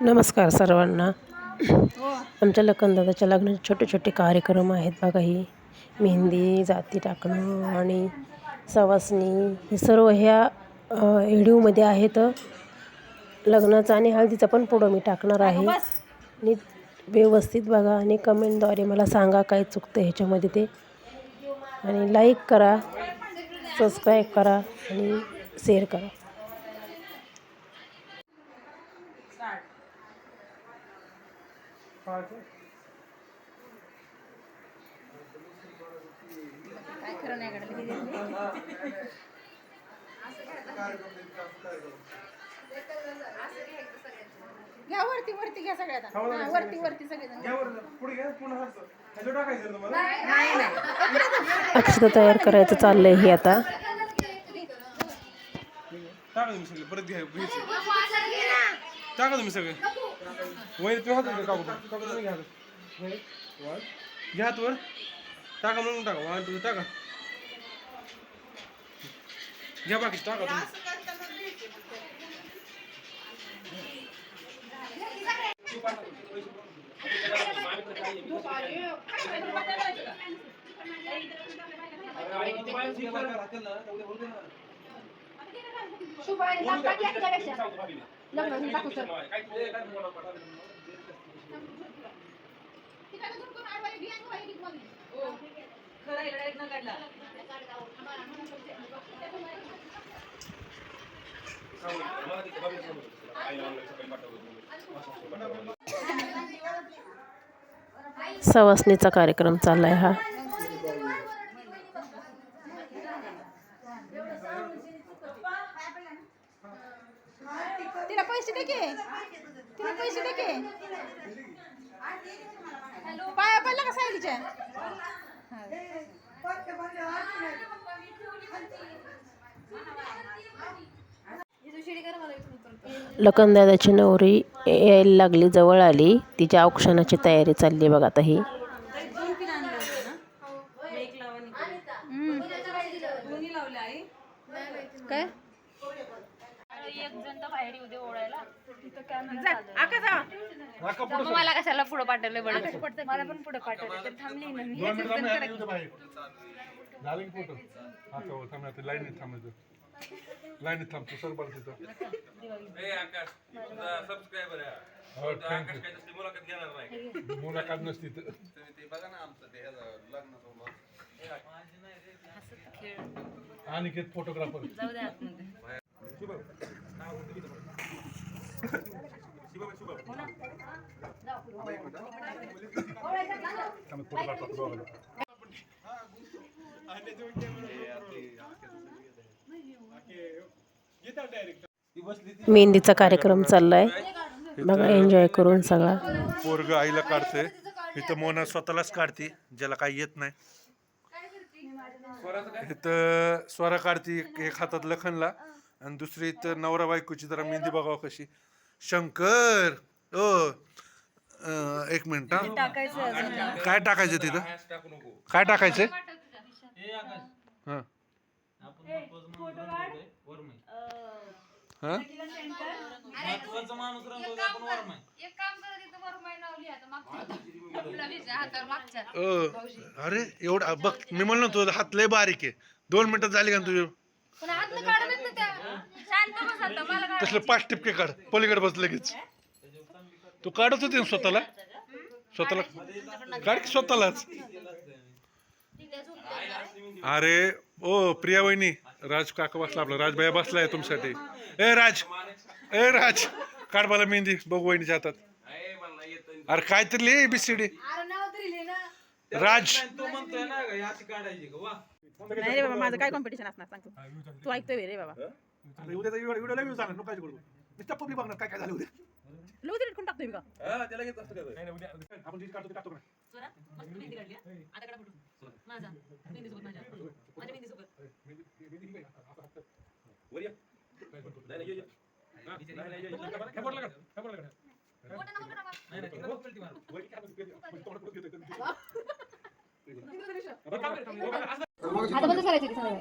नमस्कार सर्वांना. आमच्या लखनदादाच्या लग्नाचे छोटे छोटे कार्यक्रम आहेत बघा ही. मेहंदी जाती टाकणं आणि सवासणी हे सर्व ह्या व्हिडिओमध्ये आहेत. लग्नाचा आणि हळदीचा पण पुढं मी टाकणार आहे. आणि व्यवस्थित बघा आणि कमेंटद्वारे मला सांगा काय चुकतं ह्याच्यामध्ये ते. आणि लाईक करा सबस्क्राईब करा आणि शेअर करा. काय खरं नाही काढलं घ्या वरती वरती घ्या सगळ्यात हा, वरती वरती सगळेजण. घ्या. नाही नाही अक्षता तयार करायचं चाललंय हे आता. टाका तुम्ही सगळे. परत घ्या टाका तुम्ही सगळे. वय तुम्ही हात काकू तुम्ही घ्या घ्या वर. टाका म्हणून टाका. वन टू टाका. घ्या बाकी टाका तुम्ही. सवासणीचा कार्यक्रम चाललाय हा तिला पैसे दे की तिला पैसे दे की. पाया पडला का सायलीच्या लखनदादाची नवरी यायला लागली जवळ आली. तिच्या औक्षणाची तयारी चालली आहे बघा आता ही. काय? मग मला कशाला पुढं पाठवलं बरं? मला पण पुढं पाठवलं तर थांबली ना मी झालं की फोटो? आता थांबायचं लाईनीत थांबतो सर बरं तिथं. हो. मुलाखत नसती तर. अनिकेत फोटोग्राफर जाऊ द्या मेहंदीचा कार्यक्रम चाललाय. बघा एन्जॉय करून सगळा. पोरग आईला काढते इथं मोना स्वतःलाच काढते ज्याला काही येत नाही. इथं स्वरा काढती एक हातात लखनला आणि दुसरी इथं नवरा बायकोची जरा मेहंदी बघावं कशी. शंकर ओ अं, एक मिनिट हा. काय टाकायचं तिथं? काय टाकायचं? हा हा. एक काम करा. तिथं वर माय नाव लिहा. तर मागच्या आपला विजय हातावर मागच्या अ, अरे एवढा बघ मी म्हणलो तुझा हात लय बारीक आहे. दोन मिनिटात झाली का तुझे? पण हातनं काढत ना त्या. शांत बस आता मला काय तसले पाच टिपके काढ. पलीकडे बस लगेच. तू काढत होते ना स्वतःला? स्वतःला? काढ की स्वतःलाच? अरे ओ प्रिया वहिनी राज काका बसला आपला राजभाई बसलाय तुमच्यासाठी. ए राज ए राज काढ मला मेहंदी बघू वहिनीच्या हातात. अरे काय तरी लिहि एबीसीडी राज. नाही रे बाबा माझं काय कॉम्पिटिशन असणार सांगतो तू. ऐकतोय रे बाबा. उद्याचा व्हिडिओ करू नुसतं पब्लिक बघणार काय काय झालं उद्या. लो तरी टाकतोय मी का नाही, नाही, उद्या आपण जी काढतो ते टाकतो का नाही? हे बोटला काढ, हे बोटला काढ. आता बंद करायचं की सगळं